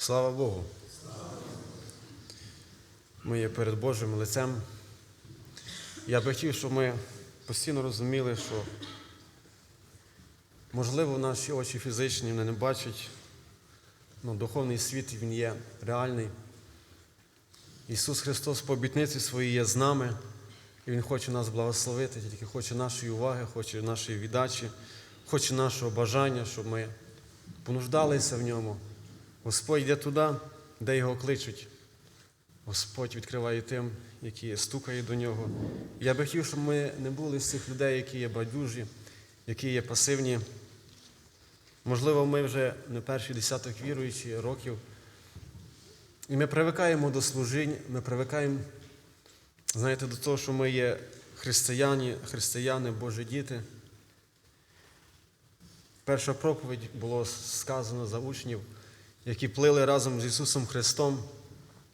Слава Богу. Ми є перед Божим лицем. Я би хотів, щоб ми постійно розуміли, що можливо наші очі фізичні не бачать, але духовний світ він є реальний. Ісус Христос по обітниці своїй є з нами, і Він хоче нас благословити, тільки хоче нашої уваги, хоче нашої віддачі, хоче нашого бажання, щоб ми понуждалися в ньому. Господь йде туди, де його кличуть. Господь відкриває тим, які стукають до нього. Я би хотів, щоб ми не були з цих людей, які є байдужі, які є пасивні. Можливо, ми вже не перший десяток віруючі років. І ми привикаємо до служінь, ми привикаємо, знаєте, до того, що ми є християні, християни, Божі діти. Перша проповідь було сказано за учнів, які плили разом з Ісусом Христом.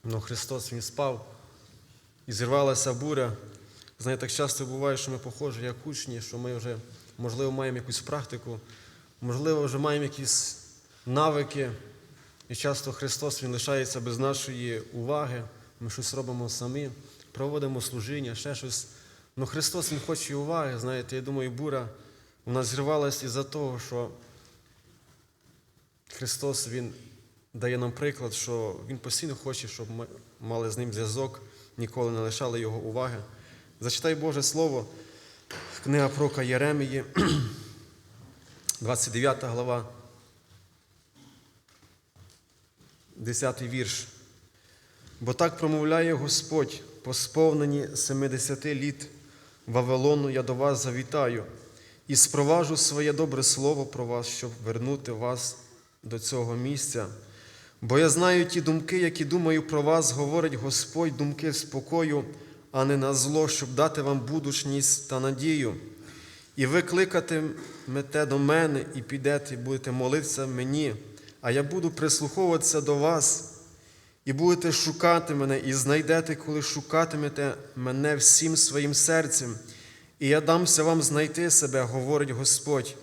Но Христос Він спав і зірвалася буря. Знаєте, так часто буває, що ми похожі як учні, що ми вже, можливо, маємо якусь практику, можливо, вже маємо якісь навики. І часто Христос Він лишається без нашої уваги. Ми щось робимо самі, проводимо служіння, ще щось. Ну Христос Він хоче уваги. Знаєте, я думаю, буря нас зірвалася із-за того, що Христос Він дає нам приклад, що Він постійно хоче, щоб ми мали з ним зв'язок, ніколи не лишали його уваги. Зачитай Боже Слово, книга Прока Єремії, 29 глава, 10 вірш. Бо так промовляє Господь, по сповненні 70 літ Вавилону я до вас завітаю і спроважу своє добре слово про вас, щоб вернути вас до цього місця. Бо я знаю ті думки, які думаю про вас, говорить Господь, думки спокою, а не на зло, щоб дати вам будучність та надію. І ви кликатимете до мене і підете, і будете молитися мені, а я буду прислуховуватися до вас, і будете шукати мене, і знайдете, коли шукатимете мене всім своїм серцем, і я дамся вам знайти себе, говорить Господь,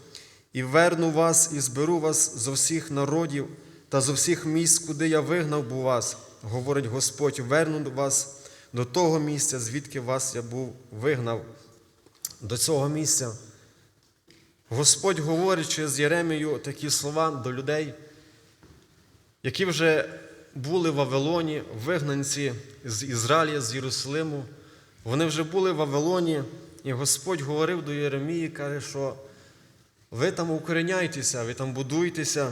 і верну вас, і зберу вас зо всіх народів та зо всіх місць, куди я вигнав був вас, говорить Господь, верну вас до того місця, звідки вас я був вигнав, до цього місця. Господь говорить через Єремію такі слова до людей, які вже були в Вавилоні, вигнанці з Ізраїля, з Єрусалиму. Вони вже були в Вавилоні, і Господь говорив до Єремії, каже, що ви там укореняйтеся, ви там будуйтеся,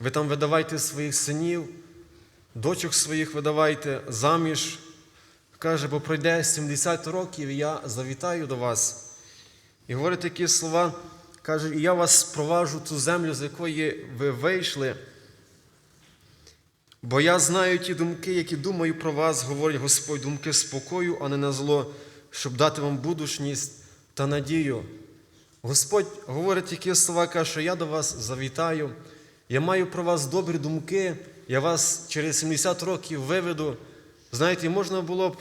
ви там видавайте своїх синів, дочок своїх видавайте заміж. Каже, бо пройде 70 років, і я завітаю до вас. І говорить такі слова, каже, і я вас спроважу ту землю, з якої ви вийшли. Бо я знаю ті думки, які думаю про вас, говорить Господь, думки спокою, а не на зло, щоб дати вам будучність та надію. Господь говорить такі слова, каже, що я до вас завітаю, я маю про вас добрі думки, я вас через 70 років виведу. Знаєте, можна було б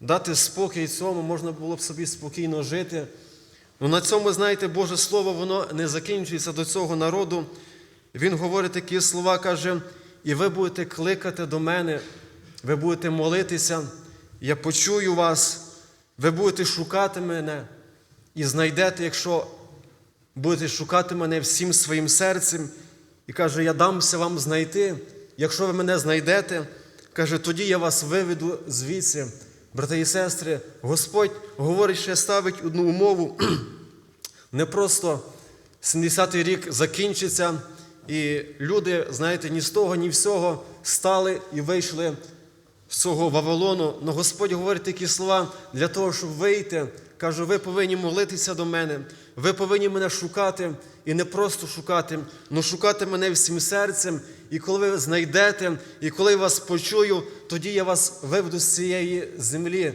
дати спокій цьому, можна було б собі спокійно жити. Ну на цьому, знаєте, Боже Слово, воно не закінчується до цього народу. Він говорить такі слова, каже, і ви будете кликати до мене, ви будете молитися, я почую вас, ви будете шукати мене і знайдете, якщо будете шукати мене всім своїм серцем. І каже, я дамся вам знайти. Якщо ви мене знайдете, каже, тоді я вас виведу звідси. Брати і сестри, Господь говорить, що ставить одну умову. Не просто 70-й рік закінчиться, і люди, знаєте, ні з того, ні всього стали і вийшли з цього Вавилону. Но Господь говорить такі слова для того, щоб вийти. Каже, ви повинні молитися до мене, ви повинні мене шукати, і не просто шукати, але шукати мене всім серцем. І коли ви знайдете, і коли я вас почую, тоді я вас виведу з цієї землі.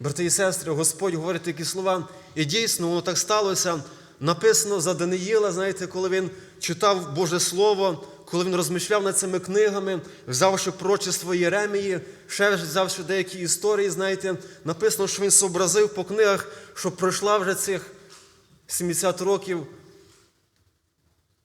Брати і сестри, Господь говорить такі слова, і дійсно воно так сталося. Написано за Даниїла, знаєте, коли він читав Боже Слово, коли він розмишляв над цими книгами, взявши прочество Єремії, ще взявши деякі історії, знаєте, написано, що він зобразив по книгах, що пройшла вже цих 70 років.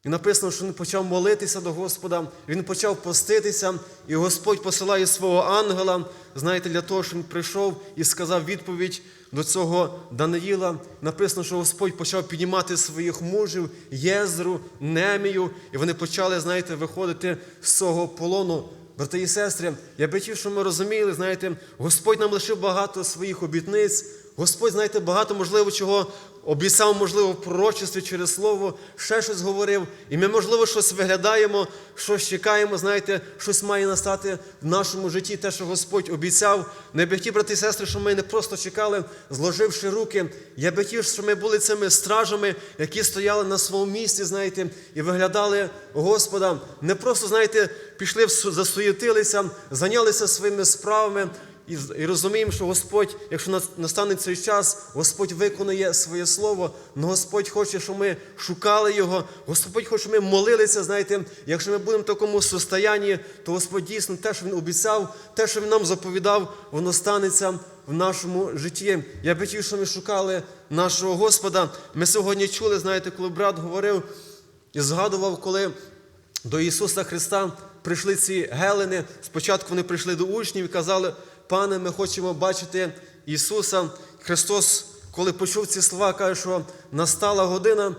І написано, що він почав молитися до Господа, він почав поститися, і Господь посилає свого ангела, знаєте, для того, щоб він прийшов і сказав відповідь до цього Даниїла. Написано, що Господь почав піднімати своїх мужів, Єзру, Немію, і вони почали, знаєте, виходити з цього полону. Брати і сестри, я би хотів, що ми розуміли, знаєте, Господь нам лишив багато своїх обітниць. Господь, знаєте, багато можливо чого обіцяв, можливо, в пророчестві через слово, ще щось говорив. І ми, можливо, щось виглядаємо, щось чекаємо, знаєте, щось має настати в нашому житті, те, що Господь обіцяв. Не би хотів, брати і сестри, щоб ми не просто чекали, зложивши руки. Я би хотів, щоб ми були цими стражами, які стояли на своєму місці, знаєте, і виглядали Господа. Не просто, знаєте, пішли, засуєтилися, зайнялися своїми справами. І, розуміємо, що Господь, якщо нас- настане цей час, Господь виконує своє слово, але Господь хоче, щоб ми шукали Його, Господь хоче, щоб ми молилися, знаєте, якщо ми будемо в такому состоянні, то Господь дійсно те, що Він обіцяв, те, що Він нам заповідав, воно станеться в нашому житті. Я би хотів, щоб ми шукали нашого Господа. Ми сьогодні чули, знаєте, коли брат говорив і згадував, коли до Ісуса Христа прийшли ці гелени. Спочатку вони прийшли до учнів і казали, пане, ми хочемо бачити Ісуса. Христос, коли почув ці слова, каже, що настала година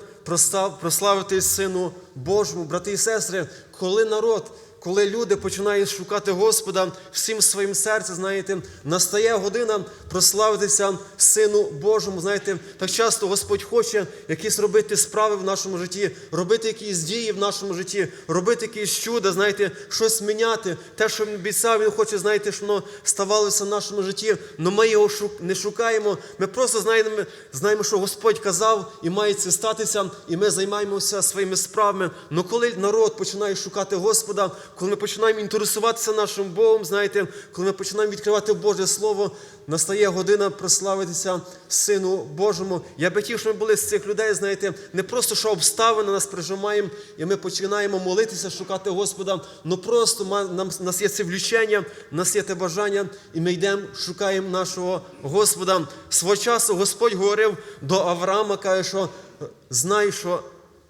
прославити Сину Божому. Брати і сестри, коли народ. Коли люди починають шукати Господа всім своїм серцем, знаєте, настає година прославитися Сину Божому. Знаєте, так часто Господь хоче якісь робити справи в нашому житті, робити якісь дії в нашому житті, робити якісь чуда, знаєте, щось міняти. Те, що він обіцяв, він хоче, знаєте, щоб воно ставалося в нашому житті. але ми його не шукаємо. Ми просто знаємо, знаємо, що Господь казав, і має це статися, і ми займаємося своїми справами. Але коли народ починає шукати Господа, коли ми починаємо інтересуватися нашим Богом, знаєте, коли ми починаємо відкривати Боже Слово, настає година прославитися Сину Божому. Я би хотів, щоб ми були з цих людей, знаєте, не просто що обставини нас прижимаємо, і ми починаємо молитися, шукати Господа, але просто нам, нас є це влючення, нас є те бажання, і ми йдемо, шукаємо нашого Господа. Свого часу Господь говорив до Авраама, каже, що знай, що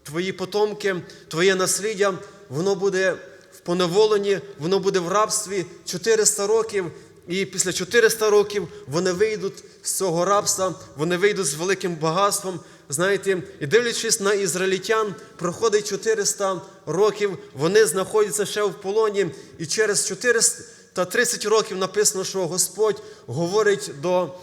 твої потомки, твоє насліддя, воно буде поневоленні, воно буде в рабстві 400 років. І після 400 років вони вийдуть з цього рабства, вони вийдуть з великим багатством. Знаєте, і дивлячись на ізраїльтян, проходить 400 років, вони знаходяться ще в полоні, і через 430 років написано, що Господь говорить до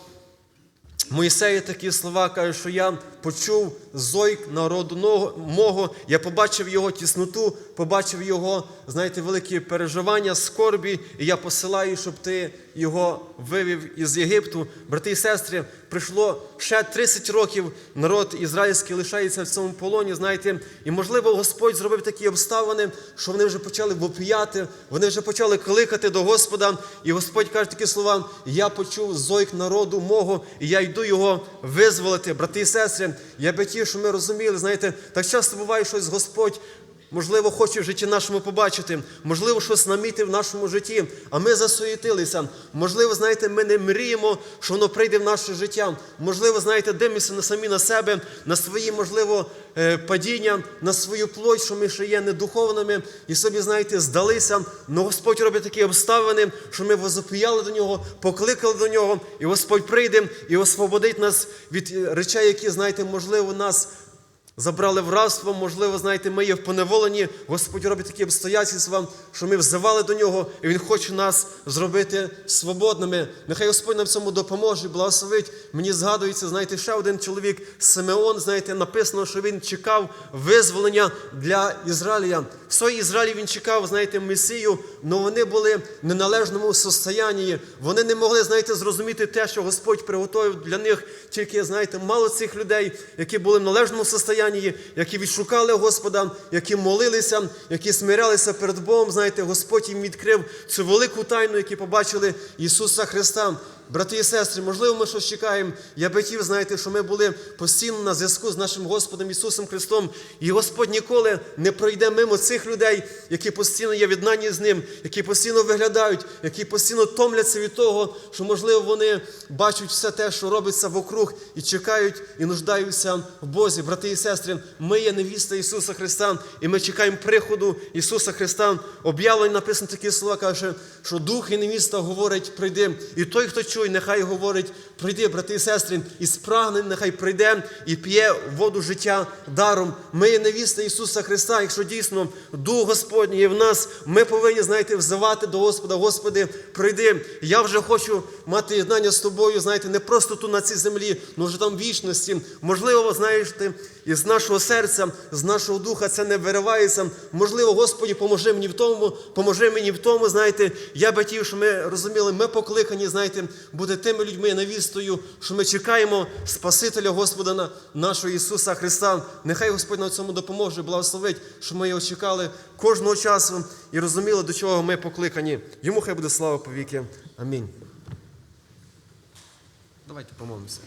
Моїсея такі слова каже, що я почув зойк народу мого, я побачив його тісноту, побачив його, знаєте, великі переживання, скорбі, і я посилаю, щоб ти його вивів із Єгипту. Брати і сестри, прийшло ще 30 років, народ ізраїльський лишається в цьому полоні, знаєте, і можливо Господь зробив такі обставини, що вони вже почали вопіяти, вони вже почали кликати до Господа, і Господь каже такі слова: Я почув зойк народу мого, і я йду його визволити. Брати і сестри, я би ті, що ми розуміли, знаєте, так часто буває щось Господь. Можливо, хоче в житті нашому побачити, можливо, щось намітив в нашому житті, а ми засуєтилися. Можливо, знаєте, ми не мріємо, що воно прийде в наше життя. Можливо, знаєте, дивимося на самі на себе, на свої, можливо, е, падіння, на свою плоть, що ми ще є недуховними, і собі, знаєте, здалися. Но Господь робить такі обставини, що ми возопіяли до нього, покликали до нього, і Господь прийде і освободить нас від е, речей, які, знаєте, можливо, нас забрали в рабство, можливо, знаєте, ми є в поневоленні. Господь робить такі обстоятельства, що ми взивали до нього, і Він хоче нас зробити свободними. Нехай Господь нам цьому допоможе, благословить. Мені згадується, знаєте, ще один чоловік Симеон, знаєте, написано, що він чекав визволення для Ізраїля. В своїй Ізраїлі він чекав, знаєте, Месію, але вони були в неналежному состоянні. Вони не могли, знаєте, зрозуміти те, що Господь приготовив для них. Тільки, знаєте, мало цих людей, які були в належному состоянні, які відшукали Господа, які молилися, які смирялися перед Богом. Знаєте, Господь їм відкрив цю велику тайну, які побачили Ісуса Христа. Брати і сестри, можливо, ми щось чекаємо. Я би хотів, знаєте, що ми були постійно на зв'язку з нашим Господом Ісусом Христом. І Господь ніколи не пройде мимо цих людей, які постійно є віднані з Ним, які постійно виглядають, які постійно томляться від того, що, можливо, вони бачать все те, що робиться вокруг, і чекають, і нуждаються в Бозі. Брати і сестри, ми є невіста Ісуса Христа, і ми чекаємо приходу Ісуса Христа. Об'явлення написано такі слова, каже, що дух і невіста говорить, прийди. І той, хто чує, нехай говорить, прийди, брати і сестри, і спрагне, нехай прийде і п'є воду життя даром. Ми є невіста Ісуса Христа. Якщо дійсно Дух Господній є в нас, ми повинні, знаєте, взивати до Господа, Господи, прийди. Я вже хочу мати єднання з тобою, знаєте, не просто тут на цій землі, але вже там в вічності. Можливо, знаєш ти, із нашого серця, з нашого духа це не виривається. Можливо, Господі, поможи мені в тому, поможи мені в тому, знаєте, я би хотів, щоб ми розуміли, ми покликані, знаєте, бути тими людьми навістою, що ми чекаємо Спасителя Господа на- нашого Ісуса Христа. Нехай Господь на цьому допоможе, благословить, що ми його чекали кожного часу і розуміли, до чого ми покликані. Йому хай буде слава повіки. Амінь. Давайте помолимося.